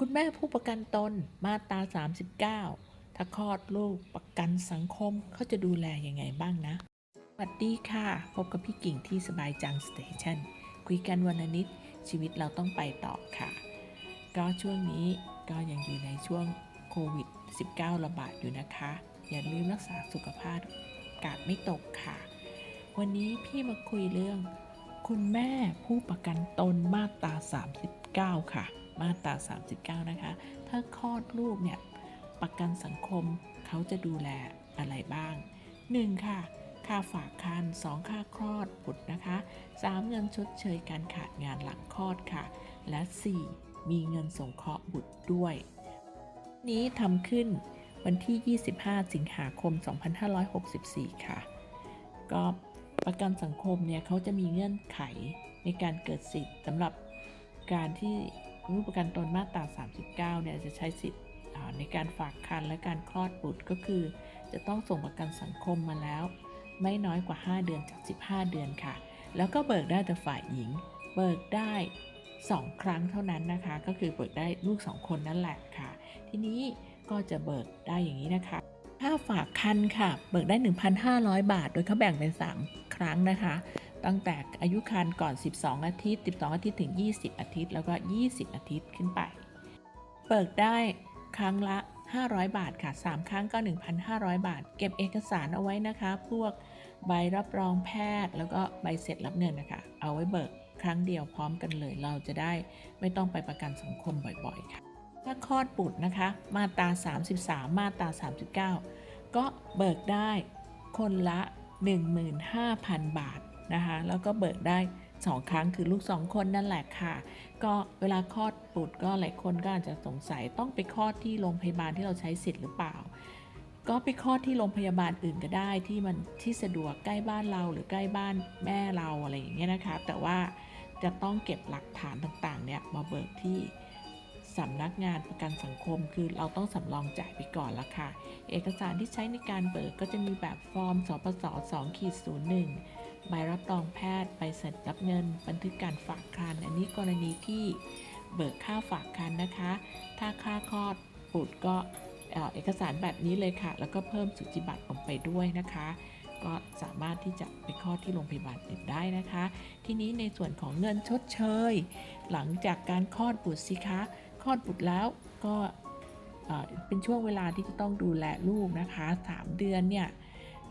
คุณแม่ผู้ประกันตนมาตรา39 ถ้าคลอดลูกประกันสังคมเขาจะดูแลยังไงบ้างนะ สวัสดีค่ะ พบกับพี่กิ่งที่สบายจังสเตชันคุยกันวันนิดชีวิตเราต้องไปต่อค่ะ ก็ช่วงนี้ก็ยังอยู่ในช่วงโควิด -19 ระบาดอยู่นะคะ อย่าลืมรักษาสุขภาพกาดไม่ตกค่ะ วันนี้พี่มาคุยเรื่อง คุณแม่ผู้ประกันตนมาตรา39 ค่ะ มาตรา 39 นะคะ ถ้าคลอดลูกเนี่ย ประกันสังคมเขาจะดูแลอะไรบ้าง 1. ค่ะ ค่าฝากคัน 2. ค่าคลอดบุตรนะคะ 3. เงินชดเชยการขาดงานหลังคลอดค่ะ และ 4. มีเงินสงเคราะห์บุตรด้วย นี้ทำขึ้นวันที่ 25 สิงหาคม 2564 ค่ะ ก็ประกันสังคมเนี่ยเขาจะมีเงื่อนไขในการเกิดสิทธิ์สำหรับการที่ ผู้ประกันตนมาตรา 39 เนี่ยจะใช้สิทธิ์ในการฝากคันและการคลอดบุตรก็คือ จะต้องส่งประกันสังคมมาแล้ว ไม่น้อยกว่า 5 เดือนจาก 15 เดือนค่ะ แล้วก็เบิกได้แต่ฝ่ายหญิง เบิกได้ 2 ครั้งเท่านั้นนะคะ ก็คือเบิกได้ลูก 2 คนนั่นแหละค่ะ ทีนี้ก็จะเบิกได้อย่างนี้นะคะค่าฝากคันค่ะ เบิกได้ 1,500 บาท โดยเขาแบ่งเป็น 3 ครั้งนะคะ ตั้งแต่อายุคันก่อน 12 อาทิตย์ 12 อาทิตย์ถึง 20 อาทิตย์ แล้วก็ 20 อาทิตย์ขึ้นไปเบิกได้ครั้งละ 500 บาทค่ะ 3 ครั้งก็ 1,500 บาท เก็บเอกสารเอาไว้นะคะ พวกใบรับรองแพทย์ แล้วก็ใบเสร็จรับเงินนะคะ เอาไว้เบิกครั้งเดียวพร้อมกันเลย เราจะได้ไม่ต้องไปประกันสังคมบ่อยๆ ค่ะ ถ้าคลอดบุตรนะคะ มาตรา 33 มาตรา 39 ก็เบิกได้คนละ 15,000 บาท นะคะแล้วก็เบิกได้ 2 ครั้งคือลูก 2 คนนั่นแหละค่ะ ก็เวลาคลอดบุตรก็หลายคนก็อาจจะสงสัยต้องไปคลอดที่โรงพยาบาลที่เราใช้สิทธิ์หรือเปล่า ก็ไปคลอดที่โรงพยาบาลอื่นก็ได้ที่มันที่สะดวกใกล้บ้านเราหรือใกล้บ้านแม่เราอะไรอย่างเงี้ยนะคะ แต่ว่าจะต้องเก็บหลักฐานต่างๆเนี่ยมาเบิกที่ สำนักงานประกันสังคม คือเราต้องสำรองจ่ายไปก่อนละค่ะ เอกสารที่ใช้ในการเบิกก็จะมีแบบฟอร์มสปส2ขีด01ใบรับรองแพทย์ใบเสร็จรับเงิน บันทึกการฝากครันอันนี้กรณีที่เบิกค่าฝากครันนะคะ ถ้าค่าคลอดบุตรก็เอเอกสารแบบนี้เลยค่ะ แล้วก็เพิ่มสุจิบัตรลงไปด้วยนะคะ ก็สามารถที่จะไปคลอดที่โรงพยาบาลอื่นได้นะคะ ทีนี้ในส่วนของเงินชดเชย หลังจากการคลอดบุตรสิคะ คลอดบุตรแล้วก็เป็นช่วงเวลาที่จะต้องดูแลลูกนะคะ 3 เดือนเนี่ย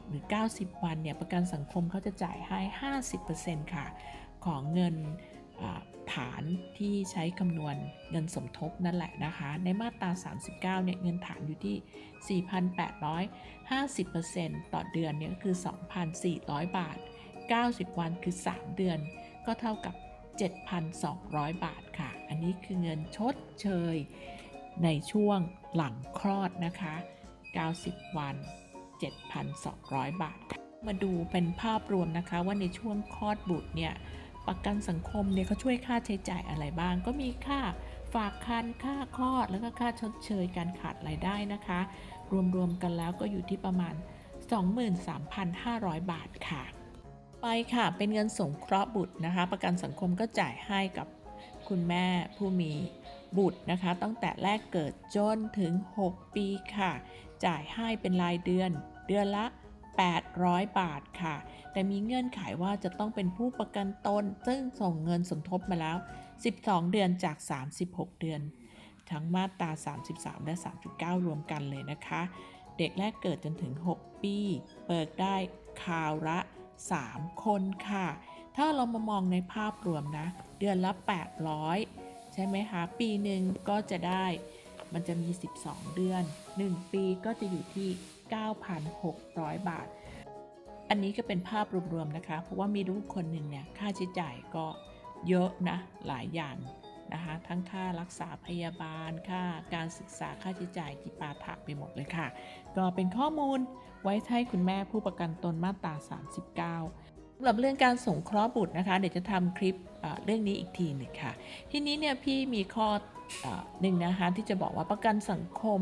หรือ 90 วันเนี่ยประกันสังคมเขาจะจ่ายให้ 50%ค่ะ ของเงินฐานที่ใช้คำนวณเงินสมทบนั่นแหละนะคะ ในมาตรา 39 เนี่ยเงินฐานอยู่ที่ 4,850%ต่อเดือนเนี่ยก็คือ 2,400 บาท 90 วันคือ 3 เดือน ก็เท่ากับ 7,200 บาท อันนี้คือเงินชดเชย ในช่วงหลังคลอดนะคะ 90 วัน 7,200 บาท มาดูเป็นภาพรวมนะคะว่าในช่วงคลอดบุตรเนี่ยประกันสังคมเนี่ยเขาช่วยค่าใช้จ่ายอะไรบ้าง ก็มีค่าฝากคันค่าคลอด แล้วก็ค่าชดเชยการขาดรายได้นะคะ รวมๆกันแล้วก็อยู่ที่ประมาณ 23,500 บาทค่ะ ไปค่ะเป็นเงินสงเคราะห์บุตรนะคะ ประกันสังคมก็จ่ายให้กับ คุณแม่ผู้มีบุตรนะคะ ตั้งแต่แรกเกิดจนถึง 6 ปีค่ะ จ่ายให้เป็นรายเดือน เดือนละ 800 บาทค่ะ แต่มีเงื่อนไขว่าจะต้องเป็นผู้ประกันตน ซึ่งส่งเงินสมทบมาแล้ว 12 เดือนจาก 36 เดือน ทั้งมาตรา 33 และ 39 รวมกันเลยนะคะ เด็กแรกเกิดจนถึง 6 ปีเบิกได้คราวละ 3 คนค่ะ ถ้าเรามามองในภาพรวมนะ เดือนละ 800 ใช่ไหมคะ ปีหนึ่งก็จะได้ มันจะมี 12 เดือน 1 ปีก็จะอยู่ที่ 9,600 บาท อันนี้ก็เป็นภาพรวมๆนะคะ เพราะว่ามีลูกคนหนึ่งเนี่ยค่าใช้จ่ายก็เยอะนะ หลายอย่างนะคะทั้งค่ารักษาพยาบาล ค่าการศึกษาค่าใช้จ่ายจิปาถะไปหมดเลยค่ะ ก็เป็นข้อมูลไว้ให้คุณแม่ผู้ประกันตนมาตรา 39 สำหรับเรื่องการสงเคราะห์บุตรนะคะ เดี๋ยวจะทำคลิปเรื่องนี้อีกทีหนึ่งค่ะ ทีนี้เนี่ยพี่มีข้อหนึ่งนะคะที่จะบอกว่าประกันสังคม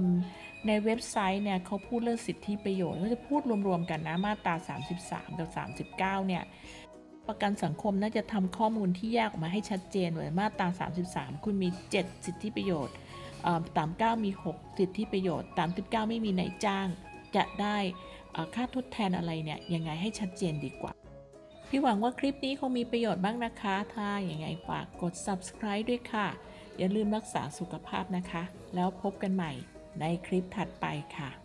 ในเว็บไซต์เนี่ยเขาพูดเรื่องสิทธิประโยชน์เขาจะพูดรวมๆกันนะมาตรา 33 กับ 39 เนี่ยประกันสังคมน่าจะทำข้อมูลที่แยกออกมาให้ชัดเจนเลยมาตรา 33 คุณมี 7 สิทธิประโยชน์สามเก้ามี 6 สิทธิประโยชน์สามสิบเก้าไม่มีนายจ้าง จะได้ค่าทดแทนอะไรเนี่ยยังไงให้ชัดเจนดีกว่า พี่หวังว่าคลิปนี้คงมีประโยชน์บ้างนะคะ ถ้าอย่างไงฝากกด subscribe ด้วยค่ะ อย่าลืมรักษาสุขภาพนะคะ แล้วพบกันใหม่ในคลิปถัดไปค่ะ